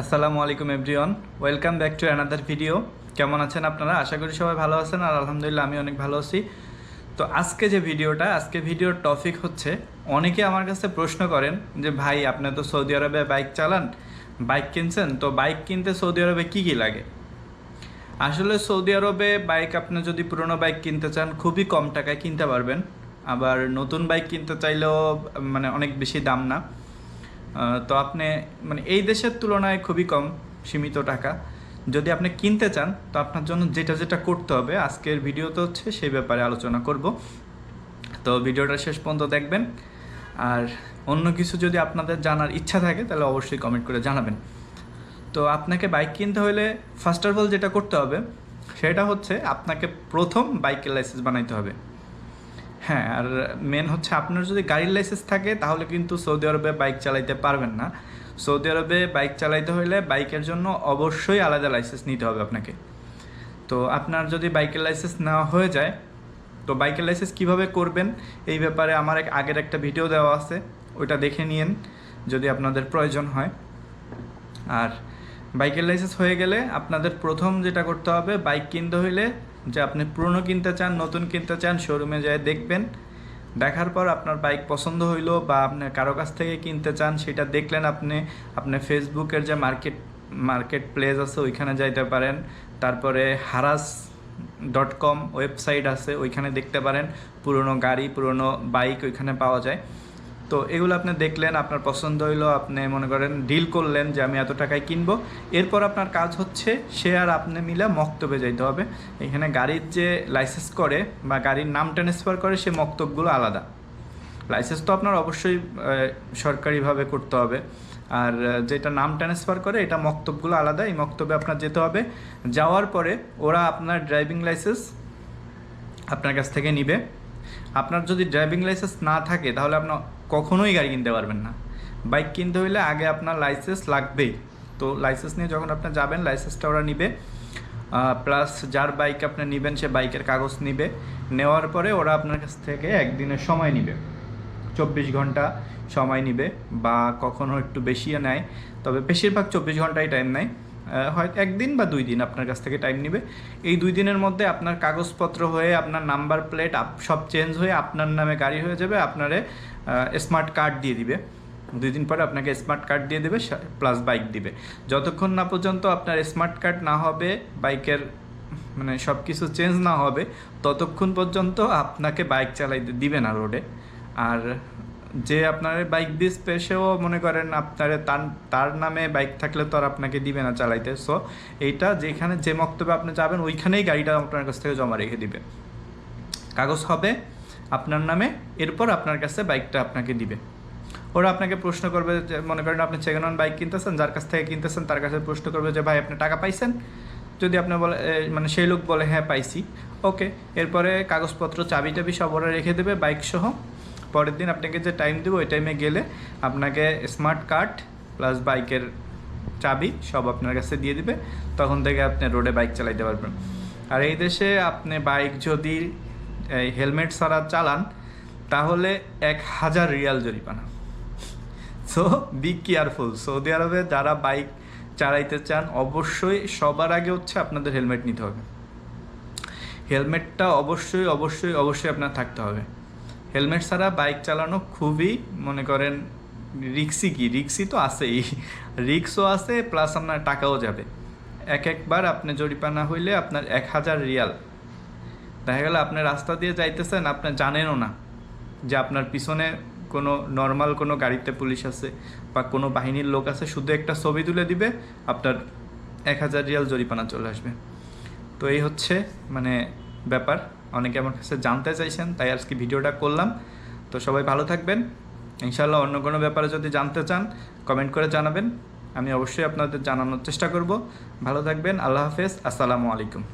আসসালামু আলাইকুম everyone welcome back to another video কেমন আছেন আপনারা? আশা করি সবাই ভালো আছেন আর আলহামদুলিল্লাহ আমি অনেক ভালো আছি। তো আজকে যে ভিডিওটা, আজকে ভিডিওর টপিক হচ্ছে, অনেকে আমার কাছে প্রশ্ন করেন যে, ভাই, আপনি তো সৌদি আরবে বাইক চালান বাইক কিনছেন, তো বাইক কিনতে সৌদি আরবে কী কী লাগে? আসলে সৌদি আরবে বাইক আপনি যদি পুরনো বাইক কিনতে চান, খুবই কম টাকায় কিনতে পারবেন। আবার নতুন বাইক কিনতে চাইলেও মানে অনেক বেশি দাম না। তো আপনি মানে এই দেশের তুলনায় খুবই কম সীমিত টাকা। যদি আপনি কিনতে চান, তো আপনার জন্য যেটা যেটা করতে হবে, আজকের ভিডিওতে হচ্ছে সেই ব্যাপারে আলোচনা করব। তো ভিডিওটা শেষ পর্যন্ত দেখবেন। আর অন্য কিছু যদি আপনাদের জানার ইচ্ছা থাকে, তাহলে অবশ্যই কমেন্ট করে জানাবেন। তো আপনাকে বাইক কিনতে হলে ফার্স্ট অফ অল যেটা করতে হবে, সেটা হচ্ছে আপনাকে প্রথম বাইকের লাইসেন্স বানাইতে হবে। হ্যাঁ আর মেন হচ্ছে আপনার যদি গাড়ির লাইসেন্স থাকে, তাহলে কিন্তু সৌদি আরবে বাইক চালাইতে পারবেন না। সৌদি আরবে বাইক চালাইতে হলে বাইকের জন্য অবশ্যই আলাদা লাইসেন্স নিতে হবে আপনাকে। তো আপনার যদি বাইকের লাইসেন্স নেওয়া হয়ে যায়, তো বাইকের লাইসেন্স কীভাবে করবেন, এই ব্যাপারে আমার এক আগের একটা ভিডিও দেওয়া আছে, ওইটা দেখে নিন যদি আপনাদের প্রয়োজন হয়। আর বাইকের লাইসেন্স হয়ে গেলে আপনাদের প্রথম যেটা করতে হবে বাইক কিনতে হইলে যে আপনি পুরনো কিনতে চান, নতুন কিনতে চান শোরুমে যায়, দেখবেন। দেখার পর আপনার বাইক পছন্দ হইল বা আপনি কারও কাছ থেকে কিনতে চান, সেটা দেখলেন আপনি আপনি ফেসবুকের যে মার্কেট মার্কেট প্লেস আছে, ওইখানে যাইতে পারেন। তারপরে হারাস ডট কম ওয়েবসাইট আছে, ওইখানে দেখতে পারেন। পুরনো গাড়ি, পুরনো বাইক ওইখানে পাওয়া যায়। তো এগুলো আপনি দেখলেন, আপনার পছন্দ হইল, আপনি মনে করেন ডিল করলেন যে আমি এত টাকায় কিনবো। এরপর আপনার কাজ হচ্ছে সে আর আপনি মিলে মক্তবে যাইতে হবে। এখানে গাড়ির যে লাইসেন্স করে বা গাড়ির নাম ট্রান্সফার করে, সে মক্তবগুলো আলাদা। লাইসেন্স তো আপনার অবশ্যই সরকারিভাবে করতে হবে। আর যেটা নাম ট্রান্সফার করে, এটা মক্তবগুলো আলাদা। এই মক্তবে আপনার যেতে হবে। যাওয়ার পরে ওরা আপনার ড্রাইভিং লাইসেন্স আপনার কাছ থেকে নিবে। আপনার যদি ড্রাইভিং লাইসেন্স না থাকে, তাহলে আপনার কখনোই গাড়ি কিনতে পারবেন না। বাইক কিনতে হইলে আগে আপনার লাইসেন্স লাগবেই। তো লাইসেন্স নিয়ে যখন আপনি যাবেন, লাইসেন্সটা ওরা নিবে। প্লাস যার বাইক আপনি নেবেন, সে বাইকের কাগজ নিবে। নেওয়ার পরে ওরা আপনার কাছ থেকে একদিনের সময় নিবে। চব্বিশ ঘণ্টা সময় নিবে বা কখনো একটু বেশিও নেয়। তবে বেশিরভাগ চব্বিশ ঘন্টাই টাইম নেয়। হয়তো একদিন বা দুই দিন আপনার কাছ থেকে টাইম নেবে। এই দুই দিনের মধ্যে আপনার কাগজপত্র হয়ে, আপনার নাম্বার প্লেট সব চেঞ্জ হয়ে আপনার নামে গাড়ি হয়ে যাবে, আপনারে স্মার্ট কার্ড দিয়ে দিবে। দুই দিন পরে আপনাকে স্মার্ট কার্ড দিয়ে দেবে প্লাস বাইক দিবে। যতক্ষণ না পর্যন্ত আপনার স্মার্ট কার্ড না হবে বাইকের মানে সব কিছু চেঞ্জ না হবে, ততক্ষণ পর্যন্ত আপনাকে বাইক চালাইতে দিবে না রোডে আর যে আপনার বাইক দিস পেশেও মনে করেন আপনার তার তার নামে বাইক থাকলে তো আর আপনাকে দিবে না চালাইতে। সো এইটা যেখানে যে মক্তবে আপনি যাবেন, ওইখানেই গাড়িটা আপনার কাছ থেকে জমা রেখে দিবে। কাগজ হবে আপনার নামে, এরপর আপনার কাছে বাইকটা আপনাকে দিবে। ওরা আপনাকে প্রশ্ন করবে যে, মনে করেন আপনি সেকেন্ড হ্যান্ড বাইক কিনতেছেন, যার কাছ থেকে কিনতেছেন, তার কাছে প্রশ্ন করবে যে, ভাই, আপনি টাকা পাইছেন? যদি আপনি বলে মানে সেই লোক বলে হ্যাঁ পাইছি। ওকে এরপরে কাগজপত্র চাবি টাবি সব ওরা রেখে দেবে বাইক সহ। পরের দিন আপনাকে যে টাইম দেবো, ওই টাইমে গেলে আপনাকে স্মার্ট কার্ড প্লাস বাইকের চাবি সব আপনার কাছে দিয়ে দিবে। তখন থেকে আপনি রোডে বাইক চালাইতে পারবেন। আর এই দেশে আপনি বাইক যদি হেলমেট ছাড়া চালান, তাহলে এক হাজার রিয়াল জরিমানা। সো বি কেয়ারফুল সৌদি আরবে যারা বাইক চালাইতে চান, অবশ্যই সবার আগে হচ্ছে আপনাদের হেলমেট নিতে হবে। হেলমেটটা অবশ্যই অবশ্যই অবশ্যই আপনার থাকতে হবে। হেলমেট ছাড়া বাইক চালানো খুবই, মনে করেন রিক্সি কি? রিক্সি তো আছেই। রিক্সও আছে, প্লাস আপনার টাকাও যাবে। এক একবার আপনি জরিপানা হইলে আপনার এক হাজার রিয়াল। দেখা গেল আপনি রাস্তা দিয়ে যাইতেছেন, আপনি জানেনও না যে আপনার পিছনে কোনো নর্মাল কোনো গাড়িতে পুলিশ আছে বা কোনো বাহিনীর লোক আছে, শুধু একটা ছবি তুলে দিবে, আপনার এক হাজার রিয়াল জরিপানা চলে আসবে। তো এই হচ্ছে মানে ব্যাপার। অনেকে আমার কাছে জানতে চাইছেন, তাই আজকে ভিডিওটা করলাম। তো সবাই ভালো থাকবেন। ইনশাল্লাহ অন্য কোনো ব্যাপারে যদি জানতে চান কমেন্ট করে জানাবেন। আমি অবশ্যই আপনাদের জানানোর চেষ্টা করব। ভালো থাকবেন, আল্লাহ হাফেজ, আসসালামু আলাইকুম।